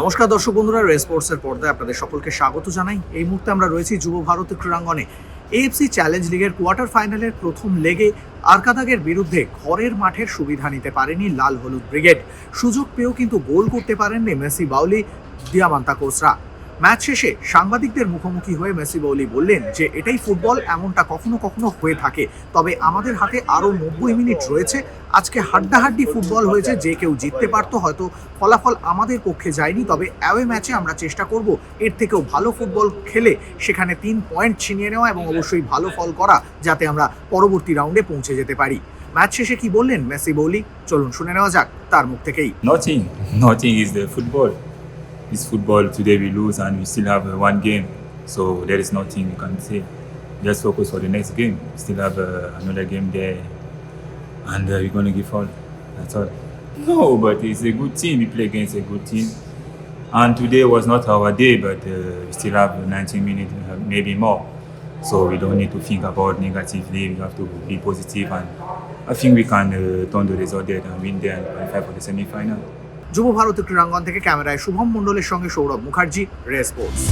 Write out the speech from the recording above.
নমস্কার দর্শক বন্ধুরা রেসপোর্টসের পর্দায় আপনাদের সকলকে স্বাগত জানাই। এই মুহূর্তে আমরা রয়েছি যুব ভারত ক্রীড়াঙ্গনে। এএফসি চ্যালেঞ্জ লিগের কোয়ার্টার ফাইনালের প্রথম লেগে আরকাদাগের বিরুদ্ধে ঘরের মাঠের সুবিধা নিতে পারেনি লাল হলুদ ব্রিগেড। সুযোগ পেয়েও কিন্তু গোল করতে পারেননি মেসি বাউলি, দিয়ামান্তা কোসরা। ম্যাচ শেষে সাংবাদিকদের মুখোমুখি হয়ে মেসি বৌলি বললেন যে এটাই ফুটবল, এমনটা কখনো কখনো হয়ে থাকে। তবে আমাদের হাতে আরও নব্বই মিনিট রয়েছে। আজকে হাড্ডাহাড্ডি ফুটবল হয়েছে, যে কেউ জিততে পারতো, হয়তো ফলাফল আমাদের পক্ষে যায়নি। তবে অ্যাওয়ে ম্যাচে আমরা চেষ্টা করব এর থেকেও ভালো ফুটবল খেলে সেখানে তিন পয়েন্ট ছিনিয়ে নেওয়া এবং অবশ্যই ভালো ফল করা, যাতে আমরা পরবর্তী রাউন্ডে পৌঁছে যেতে পারি। ম্যাচ শেষে কি বললেন মেসি বৌলি? চলুন শুনে নেওয়া যাক, তার মুখ থেকেই। Nothing. Nothing is the football. It's football. Today we lose and we still have uh, one game. So there is nothing you can say. Just focus for the next game. We still have uh, another game there. And uh, we're going to give all. That's all. No, but it's a good team. We play against a good team. And today was not our day, but we still have 90 minutes, maybe more. So we don't need to think about negatively. We have to be positive, and I think we can uh, turn the result there and win there and qualify for the semi-final. যুব ভারতী ক্রীড়াঙ্গন থেকে ক্যামেরায় শুভম মণ্ডলের সঙ্গে সৌরভ মুখার্জি রে sports.